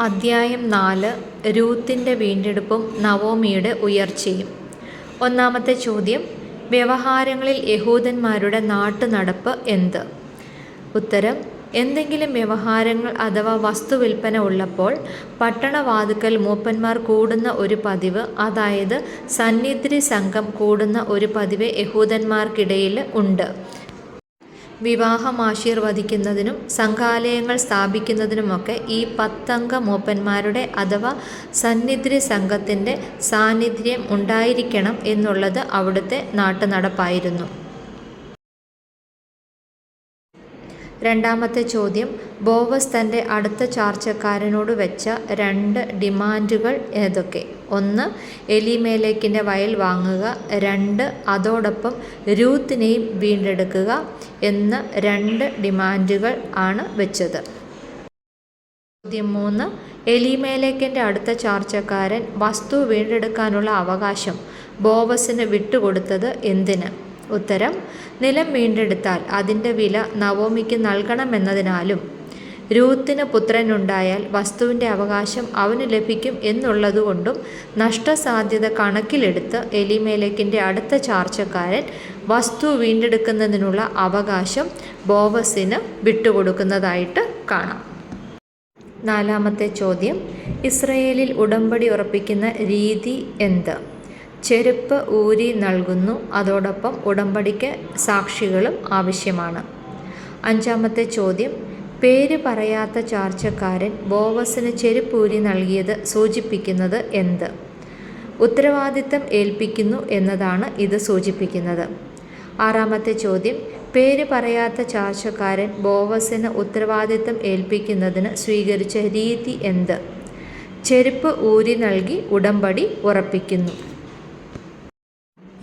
അദ്ധ്യായം നാല് രൂത്തിന്റെ വീണ്ടെടുപ്പും നവോമിയുടെ ഉയർച്ചയും. ഒന്നാമത്തെ ചോദ്യം വ്യവഹാരങ്ങളിൽ യഹൂദന്മാരുടെ നാട്ടുനടപ്പ് എന്ത്? ഉത്തരം എന്തെങ്കിലും വ്യവഹാരങ്ങൾ അഥവാ വസ്തുവിൽപ്പന ഉള്ളപ്പോൾ പട്ടണവാതുക്കൽ മൂപ്പന്മാർ കൂടുന്ന ഒരു പതിവ് അതായത് സന്നിധി സംഘം കൂടുന്ന ഒരു പതിവ് യഹൂദന്മാർക്കിടയിൽ ഉണ്ട്. വിവാഹം ആശീർവദിക്കുന്നതിനും സംഘാലയങ്ങൾ സ്ഥാപിക്കുന്നതിനുമൊക്കെ ഈ പത്തംഗ മൂപ്പന്മാരുടെ അഥവാ സന്നിധി സംഘത്തിന്റെ സാന്നിധ്യം ഉണ്ടായിരിക്കണം എന്നുള്ളത് അവിടുത്തെ നാട്ടുനടപ്പായിരുന്നു. രണ്ടാമത്തെ ചോദ്യം ബോവസ് തന്റെ അടുത്ത ചാർച്ചക്കാരനോട് വെച്ച രണ്ട് ഡിമാൻഡുകൾ ഏതൊക്കെ? ഒന്ന് എലിമേലേക്കിന്റെ വയൽ വാങ്ങുക. രണ്ട് അതോടൊപ്പം രൂത്തിനെയും വീണ്ടെടുക്കുക. എന്ന രണ്ട് ഡിമാൻഡുകൾ ആണ് വെച്ചത്. ചോദ്യം മൂന്ന് എലിമേലേക്കിന്റെ അടുത്ത ചാർച്ചക്കാരൻ വസ്തു വീണ്ടെടുക്കാനുള്ള അവകാശം ബോവസിന് വിട്ടുകൊടുത്തത് എന്തിന്? ഉത്തരം നിലം വീണ്ടെടുത്താൽ അതിന്റെ വില നവോമിക്ക് നൽകണമെന്നതിനാലും. രൂത്തിന് പുത്രനുണ്ടായാൽ വസ്തുവിന്റെ അവകാശം അവന് ലഭിക്കും എന്നുള്ളതുകൊണ്ടും നഷ്ടസാധ്യത കണക്കിലെടുത്ത് എലിമേലക്കിന്റെ അടുത്ത ചാർച്ചക്കാരൻ വസ്തു വീണ്ടെടുക്കുന്നതിനുള്ള അവകാശം ബോവസിന് വിട്ടുകൊടുക്കുന്നതായിട്ട് കാണാം. നാലാമത്തെ ചോദ്യം ഇസ്രയേലിൽ ഉടമ്പടി ഉറപ്പിക്കുന്ന രീതി എന്ത്? ചെരുപ്പ് ഊരി നൽകുന്നു. അതോടൊപ്പം ഉടമ്പടിക്ക് സാക്ഷികളും ആവശ്യമാണ്. അഞ്ചാമത്തെ ചോദ്യം. പേര് പറയാത്ത ചാർച്ചക്കാരൻ ബോവസിന് ചെരുപ്പൂരി നൽകിയത് സൂചിപ്പിക്കുന്നത് എന്ത്? ഉത്തരവാദിത്തം ഏൽപ്പിക്കുന്നു എന്നതാണ് ഇത് സൂചിപ്പിക്കുന്നത്. ആറാമത്തെ ചോദ്യം. പേര് പറയാത്ത ചാർച്ചക്കാരൻ ബോവസിന് ഉത്തരവാദിത്തം ഏൽപ്പിക്കുന്നതിന് സ്വീകരിച്ച രീതി എന്ത്? ചെരുപ്പ് ഊരി നൽകി ഉടമ്പടി ഉറപ്പിക്കുന്നു.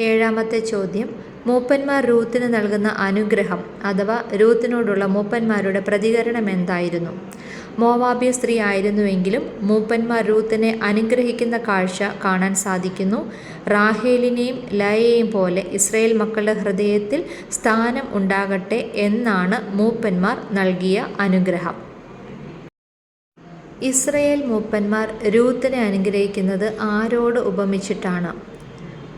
ഏഴാമത്തെ ചോദ്യം. മൂപ്പന്മാർ രൂത്തിന് നൽകുന്ന അനുഗ്രഹം അഥവാ രൂത്തിനോടുള്ള മൂപ്പന്മാരുടെ പ്രതികരണം എന്തായിരുന്നു? മോവാബ്യ സ്ത്രീ ആയിരുന്നുവെങ്കിലും മൂപ്പന്മാർ റൂത്തിനെ അനുഗ്രഹിക്കുന്ന കാഴ്ച കാണാൻ സാധിക്കുന്നു. റാഹേലിനെയും ലയയെയും പോലെ ഇസ്രയേൽ മക്കളുടെ ഹൃദയത്തിൽ സ്ഥാനം ഉണ്ടാകട്ടെ എന്നാണ് മൂപ്പന്മാർ നൽകിയ അനുഗ്രഹം. ഇസ്രയേൽ മൂപ്പന്മാർ രൂത്തിനെ അനുഗ്രഹിക്കുന്നത് ആരോട് ഉപമിച്ചിട്ടാണ്?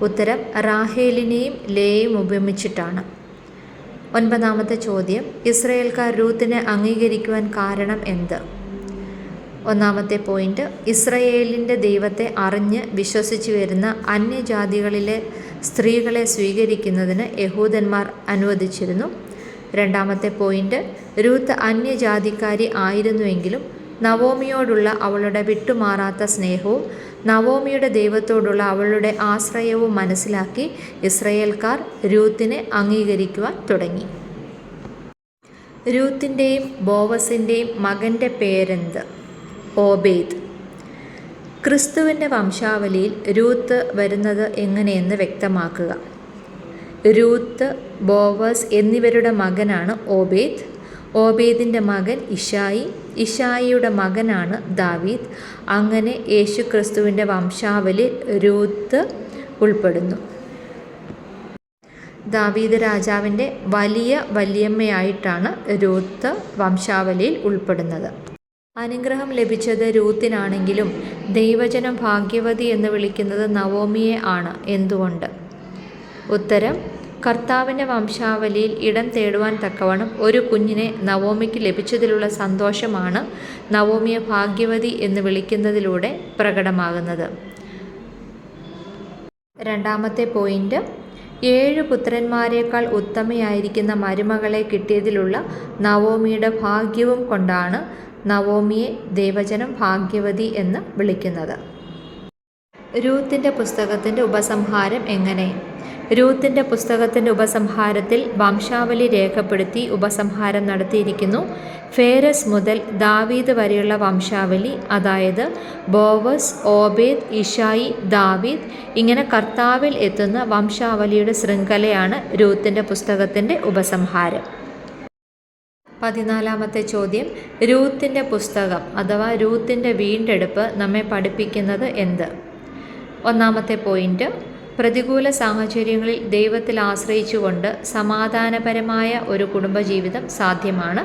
ഉത്തരം റാഹേലിനെയും ലേയും ഉപയോഗിച്ചിട്ടാണ് ഒൻപതാമത്തെ ചോദ്യം ഇസ്രയേൽക്കാർ രൂത്തിനെ അംഗീകരിക്കുവാൻ കാരണം എന്ത്? ഒന്നാമത്തെ പോയിന്റ് ഇസ്രയേലിന്റെ ദൈവത്തെ അറിഞ്ഞ് വിശ്വസിച്ചു വരുന്ന അന്യജാതികളിലെ സ്ത്രീകളെ സ്വീകരിക്കുന്നതിന് യഹൂദന്മാർ അനുവദിച്ചിരുന്നു. രണ്ടാമത്തെ പോയിന്റ് രൂത്ത് അന്യജാതിക്കാരി ആയിരുന്നുവെങ്കിലും നവോമിയോടുള്ള അവളുടെ വിട്ടുമാറാത്ത സ്നേഹവും നവോമിയുടെ ദൈവത്തോടുള്ള അവളുടെ ആശ്രയവും മനസ്സിലാക്കി ഇസ്രയേൽക്കാർ രൂത്തിനെ അംഗീകരിക്കുവാൻ തുടങ്ങി. രൂത്തിന്റെയും ബോവസിന്റെയും മകന്റെ പേരെന്ത്? ഓബേദ്. ക്രിസ്തുവിന്റെ വംശാവലിയിൽ രൂത്ത് വരുന്നത് എങ്ങനെയെന്ന് വ്യക്തമാക്കുക. രൂത്ത് ബോവസ് എന്നിവരുടെ മകനാണ് ഓബേദ്. ഓബേദിന്റെ മകൻ ഇഷായി ഇഷായിയുടെ മകനാണ് ദാവീദ്. അങ്ങനെ യേശു ക്രിസ്തുവിന്റെ വംശാവലി രൂത്ത് ഉൾപ്പെടുന്നു. ദാവീദ് രാജാവിന്റെ വലിയ വല്യമ്മയായിട്ടാണ് രൂത്ത് വംശാവലിയിൽ ഉൾപ്പെടുന്നത്. അനുഗ്രഹം ലഭിച്ചത് രൂത്തിനാണെങ്കിലും ദൈവജനം ഭാഗ്യവതി എന്ന് വിളിക്കുന്നത് നവോമിയെ ആണ് എന്തുകൊണ്ട്? ഉത്തരം കർത്താവിന്റെ വംശാവലിയിൽ ഇടം തേടുവാൻ തക്കവണ്ണം ഒരു കുഞ്ഞിനെ നവോമിക്ക് ലഭിച്ചതിലുള്ള സന്തോഷമാണ് നവോമിയെ ഭാഗ്യവതി എന്ന് വിളിക്കുന്നതിലൂടെ പ്രകടമാകുന്നത്. രണ്ടാമത്തെ പോയിന്റ്. ഏഴ് പുത്രന്മാരെക്കാൾ ഉത്തമയായിരിക്കുന്ന മരുമകളെ കിട്ടിയതിലുള്ള നവോമിയുടെ ഭാഗ്യവും കൊണ്ടാണ് നവോമിയെ ദേവജനം ഭാഗ്യവതി എന്ന് വിളിക്കുന്നത്. രൂത്തിന്റെ പുസ്തകത്തിന്റെ ഉപസംഹാരം എങ്ങനെ? രൂത്തിന്റെ പുസ്തകത്തിന്റെ ഉപസംഹാരത്തിൽ വംശാവലി രേഖപ്പെടുത്തി ഉപസംഹാരം നടത്തിയിരിക്കുന്നു. ഫേരസ് മുതൽ ദാവീദ് വരെയുള്ള വംശാവലി അതായത് ബോവസ് ഓബേദ് ഇഷായി ദാവീദ് ഇങ്ങനെ കർത്താവിൽ എത്തുന്ന വംശാവലിയുടെ ശൃംഖലയാണ് രൂത്തിന്റെ പുസ്തകത്തിന്റെ ഉപസംഹാരം. പതിനാലാമത്തെ ചോദ്യം രൂത്തിന്റെ പുസ്തകം അഥവാ രൂത്തിന്റെ വീണ്ടെടുപ്പ് നമ്മെ പഠിപ്പിക്കുന്നത് എന്ത്? ഒന്നാമത്തെ പോയിന്റ് പ്രതികൂല സാഹചര്യങ്ങളിൽ ദൈവത്തിൽ ആശ്രയിച്ചുകൊണ്ട് സമാധാനപരമായ ഒരു കുടുംബജീവിതം സാധ്യമാണ്.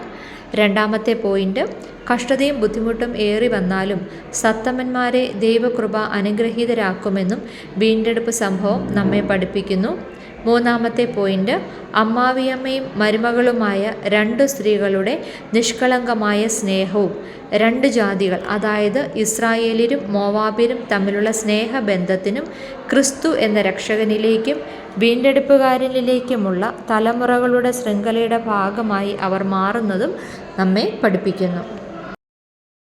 രണ്ടാമത്തെ പോയിന്റ് കഷ്ടതയും ബുദ്ധിമുട്ടും ഏറി വന്നാലും സത്തമ്മന്മാരെ ദൈവകൃപ അനുഗ്രഹീതരാക്കുമെന്നും വീണ്ടെടുപ്പ് സംഭവം നമ്മെ പഠിപ്പിക്കുന്നു. മൂന്നാമത്തെ പോയിന്റ് അമ്മാവിയമ്മയും മരുമകളുമായ രണ്ട് സ്ത്രീകളുടെ നിഷ്കളങ്കമായ സ്നേഹവും രണ്ട് ജാതികൾ അതായത് ഇസ്രായേലിരും മോവാബിനും തമ്മിലുള്ള സ്നേഹബന്ധത്തിനും ക്രിസ്തു എന്ന രക്ഷകനിലേക്കും വീണ്ടെടുപ്പുകാരനിലേക്കുമുള്ള തലമുറകളുടെ ശൃംഖലയുടെ ഭാഗമായി അവർ മാറുന്നതും നമ്മെ പഠിപ്പിക്കുന്നു.